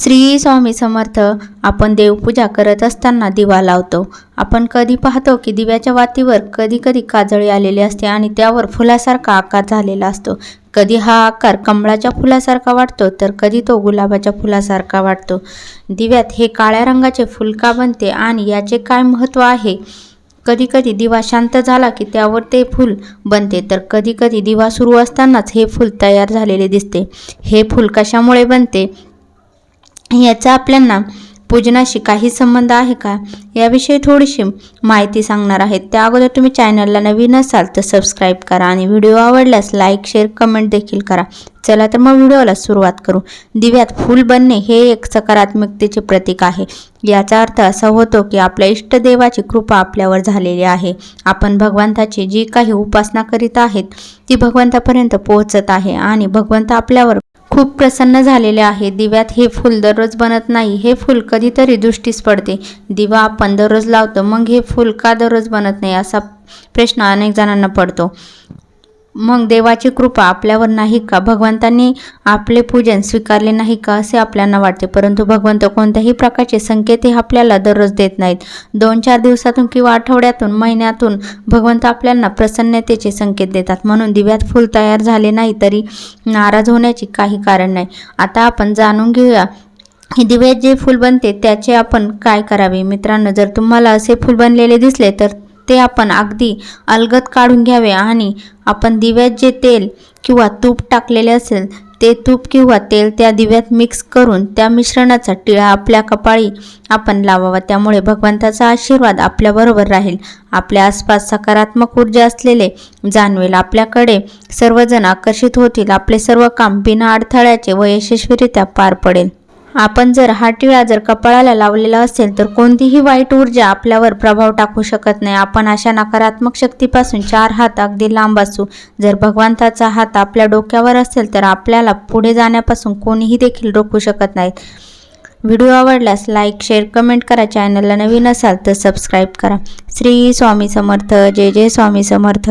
श्री स्वामी समर्थ आपण देवपूजा करत असताना दिवा लावतो. आपण कधी पाहतो की दिव्याच्या वातीवर कधी कधी काजळी आलेली असते आणि त्यावर फुलासारखा आकार झालेला असतो. कधी हा आकार कमळाच्या फुलासारखा वाटतो तर कधी तो गुलाबाच्या फुलासारखा वाटतो. दिव्यात हे काळ्या रंगाचे फुलका बनते आणि याचे काय महत्त्व आहे? कधी कधी दिवा शांत झाला की त्यावर ते फूल बनते तर कधी कधी दिवा सुरू असतानाच हे फूल तयार झालेले दिसते. हे फूल कशामुळे बनते? याचा आपल्यांना पूजनाशी काही संबंध आहे का? याविषयी थोडीशी माहिती सांगणार आहेत त्या अगोदर तुम्ही चॅनलला नवीन असाल तर सबस्क्राईब करा आणि व्हिडिओ आवडल्यास लाईक शेअर कमेंट देखील करा. चला तर मग व्हिडिओला सुरुवात करू. दिव्यात फूल बनणे हे एक सकारात्मकतेचे प्रतीक आहे. याचा अर्थ असा होतो की आपल्या इष्टदेवाची कृपा आपल्यावर झालेली आहे. आपण भगवंताची जी काही उपासना करीत आहेत ती भगवंतापर्यंत पोहोचत आहे आणि भगवंत आपल्यावर खूप प्रसन्न झालेले आहे. दिव्यात हे फूल दररोज बनत नाही. हे फूल कधीतरी दृष्टीस पडते. दिवा आपण दररोज लावतो. मग हे फूल का दररोज बनत नाही? असा प्रश्न अनेक जणांना पडतो. मग देवाची कृपा आपल्यावर नाही का? भगवंतांनी आपले पूजन स्वीकारले नाही का? असे आपल्याला वाटते. परंतु भगवंत कोणत्याही प्रकारचे संकेत हे आपल्याला दररोज देत नाहीत. दोन चार दिवसातून किंवा आठवड्यातून महिन्यातून भगवंत आपल्याला प्रसन्नतेचे संकेत देतात. म्हणून दिव्यात फूल तयार झाले नाही तरी नाराज होण्याची काही कारण नाही. आता आपण जाणून घेऊया दिव्यात जे फूल बनते त्याचे आपण काय करावे? मित्रांनो जर तुम्हाला असे फूल बनलेले दिसले तर ते आपण अगदी अलगद काढून घ्यावे आणि आपण दिव्यात जे तेल किंवा तूप टाकलेले असेल ते तूप किंवा तेल त्या दिव्यात मिक्स करून त्या मिश्रणाचा टिळा आपल्या कपाळी आपण लावावा. त्यामुळे भगवंताचा आशीर्वाद आपल्याबरोबर राहील. आपल्या आसपास सकारात्मक ऊर्जा असलेले जाणवेल. आपल्याकडे सर्वजण आकर्षित होतील. आपले सर्व काम बिना अडथळ्याचे व यशस्वीरित्या पार पडेल. आपण जर हा टिळा जर कपाळाला लावलेला असेल तर कोणतीही वाईट ऊर्जा आपल्यावर प्रभाव टाकू शकत नाही. आपण अशा नकारात्मक शक्तीपासून चार हात अगदी लांब असू. जर भगवंताचा हात आपल्या डोक्यावर असेल तर आपल्याला पुढे जाण्यापासून कोणीही देखील रोखू शकत नाही व्हिडिओ आवडल्यास लाईक शेअर कमेंट करा. चॅनलला नवीन असाल तर सबस्क्राईब करा. श्री स्वामी समर्थ. जय जय स्वामी समर्थ.